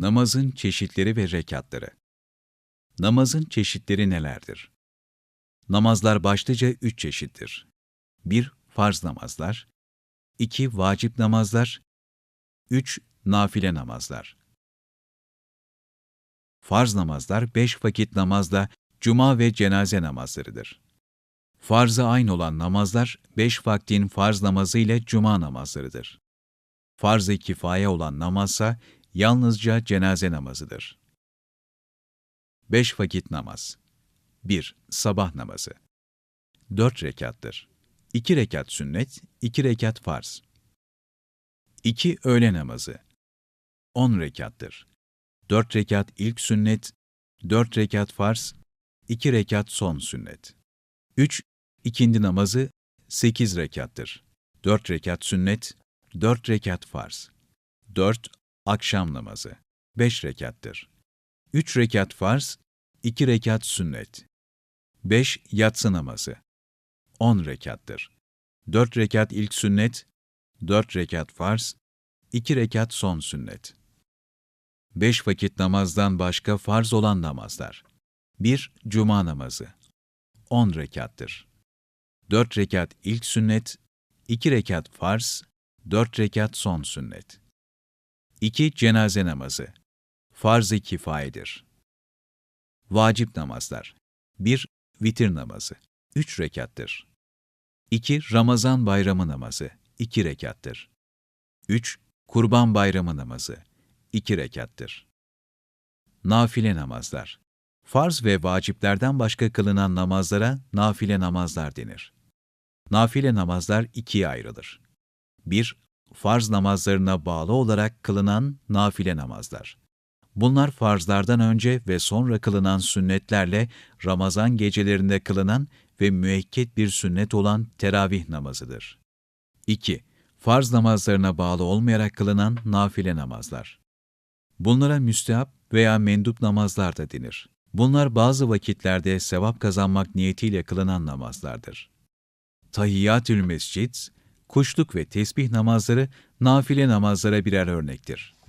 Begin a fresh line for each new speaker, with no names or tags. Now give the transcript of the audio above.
Namazın çeşitleri ve rekatları. Namazın çeşitleri nelerdir? Namazlar başlıca üç çeşittir. 1- Farz namazlar 2- Vacip namazlar 3- Nafile namazlar. Farz namazlar beş vakit namazla cuma ve cenaze namazlarıdır. Farz-ı ayn olan namazlar beş vaktin farz namazı ile cuma namazlarıdır. Farz-ı kifaye olan namazsa yalnızca cenaze namazıdır. Beş vakit namaz 1. Sabah namazı 4 rekattır. 2 rekat sünnet, 2 rekat farz. 2. Öğle namazı 10 rekattır. 4 rekat ilk sünnet, 4 rekat farz, 2 rekat son sünnet. 3. İkindi namazı 8 rekattır. 4 rekat sünnet, 4 rekat farz. 4. Akşam namazı 5 rekattır. 3 rekat farz, 2 rekat sünnet. 5. Yatsı namazı 10 rekattır. 4 rekat ilk sünnet, 4 rekat farz, 2 rekat son sünnet. 5 vakit namazdan başka farz olan namazlar. 1. Cuma namazı 10 rekattır. 4 rekat ilk sünnet, 2 rekat farz, 4 rekat son sünnet. 2. Cenaze namazı. Farz-ı kifayedir. Vacip namazlar. 1. Vitir namazı. 3 rekattır. 2. Ramazan bayramı namazı. 2 rekattır. 3. Kurban bayramı namazı. 2 rekattır. Nafile namazlar. Farz ve vaciplerden başka kılınan namazlara nafile namazlar denir. Nafile namazlar ikiye ayrılır. 1. Farz namazlarına bağlı olarak kılınan nafile namazlar. Bunlar farzlardan önce ve sonra kılınan sünnetlerle Ramazan gecelerinde kılınan ve müekket bir sünnet olan teravih namazıdır. 2. Farz namazlarına bağlı olmayarak kılınan nafile namazlar. Bunlara müstehap veya mendup namazlar da denir. Bunlar bazı vakitlerde sevap kazanmak niyetiyle kılınan namazlardır. Tahiyyatül mescid, kuşluk ve tesbih namazları nafile namazlara birer örnektir.